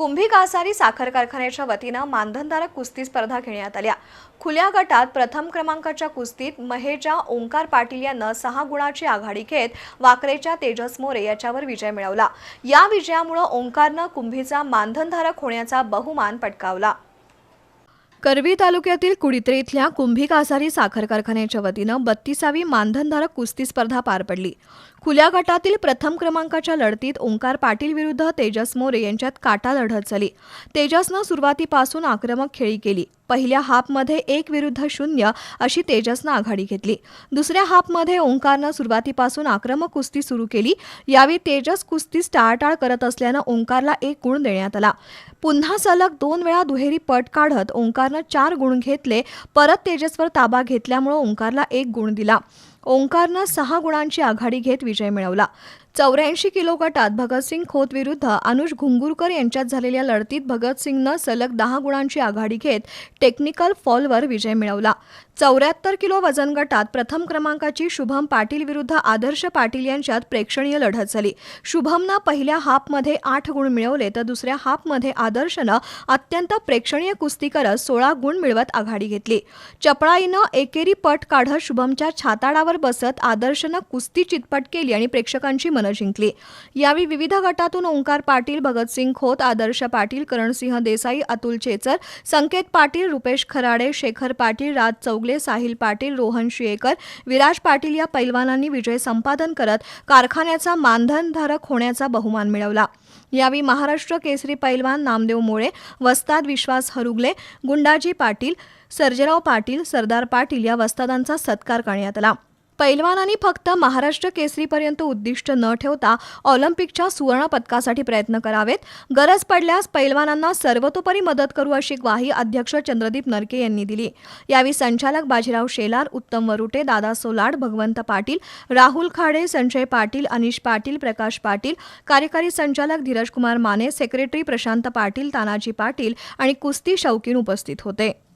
कुंभी कासारी साखर कारखान्याच्या वतीनं मानधनधारक कुस्ती स्पर्धा घेण्यात आल्या. खुल्या गटात प्रथम क्रमांकाच्या कुस्तीत महेशच्या ओंकार पाटील यानं सहा गुणाची आघाडी घेत वाकरेच्या तेजस मोरे याच्यावर विजय मिळवला. या विजयामुळे ओंकारनं कुंभीचा मानधनधारक होण्याचा बहुमान पटकावला. करवी तालुक्यातील कुडित्रे इथल्या कुंभी कासारी साखर कारखान्याच्या वतीनं बत्तीसावी मानधनधारक कुस्ती स्पर्धा पार पडली. खुल्या गटातील प्रथम क्रमांकाच्या लढतीत ओंकार पाटील विरुद्ध तेजस मोरे यांच्यात काटा लढत झाली. तेजसनं सुरुवातीपासून आक्रमक खेळी केली. पहिल्या हाफमध्ये एक विरुद्ध शून्य अशी तेजसनं आघाडी घेतली. दुसऱ्या हाफमध्ये ओंकारनं सुरुवातीपासून आक्रमक कुस्ती सुरू केली. यावेळी तेजस कुस्ती टाळटाळ करत असल्यानं ओंकारला एक गुण देण्यात आला. पुन्हा सलग दोन वेळा दुहेरी पट काढत ओंकारनं चार गुण घेतले. परत तेजसवर ताबा घेतल्यामुळे ओंकारला एक गुण दिला. ओंकारनं सहा गुणांची आघाडी घेत विजय मिळवला. चौऱ्याऐंशी किलो गटात भगतसिंग खोत विरुद्ध अनुज घुंगुरकर यांच्यात झालेल्या लढतीत भगतसिंगनं सलग दहा गुणांची आघाडी घेत टेक्निकल फॉलवर विजय मिळवला. चौऱ्याहत्तर किलो वजन गटात प्रथम क्रमांकाची शुभम पाटील विरुद्ध आदर्श पाटील यांच्यात प्रेक्षणीय लढत झाली. शुभमनं पहिल्या हाफमध्ये आठ गुण मिळवले तर दुसऱ्या हाफमध्ये आदर्शनं अत्यंत प्रेक्षणीय कुस्ती करत सोळा गुण मिळवत आघाडी घेतली. चपळाईनं एकेरी पट काढत शुभमच्या छाताडावर बसत आदर्शनं कुस्ती चितपट केली आणि प्रेक्षकांची मनं जिंकली यावेळी विविध गटातून ओंकार पाटील भगतसिंग खोत आदर्श पाटील करणसिंह देसाई अतुल चेचर संकेत पाटील रुपेश खराडे शेखर पाटील राज चौगले साहिल पाटील रोहन शियेकर विराज पाटील या पैलवानांनी विजय संपादन करत कारखान्याचा मानधनधारक होण्याचा बहुमान मिळवला. यावेळी महाराष्ट्र केसरी पैलवान नामदेव मोळे वस्ताद विश्वास हरुगले गुंडाजी पाटील सर्जेराव पाटील सरदार पाटील या वस्तादांचा सत्कार करण्यात आला. पैलवानांनी फक्त महाराष्ट्र केसरीपर्यंत उद्दिष्ट न ठेवता ऑलिम्पिकच्या सुवर्णपदकासाठी प्रयत्न करावेत. गरज पडल्यास पैलवानांना सर्वतोपरी मदत करू अशी ग्वाही अध्यक्ष चंद्रदीप नरके यांनी दिली. यावेळी संचालक बाजीराव शेलार उत्तम वरुटे दादा सोलाड भगवंत पाटील राहुल खाडे संजय पाटील अनिश पाटील प्रकाश पाटील कार्यकारी संचालक धीरजकुमार माने सेक्रेटरी प्रशांत पाटील तानाजी पाटील आणि कुस्ती शौकीन उपस्थित होते.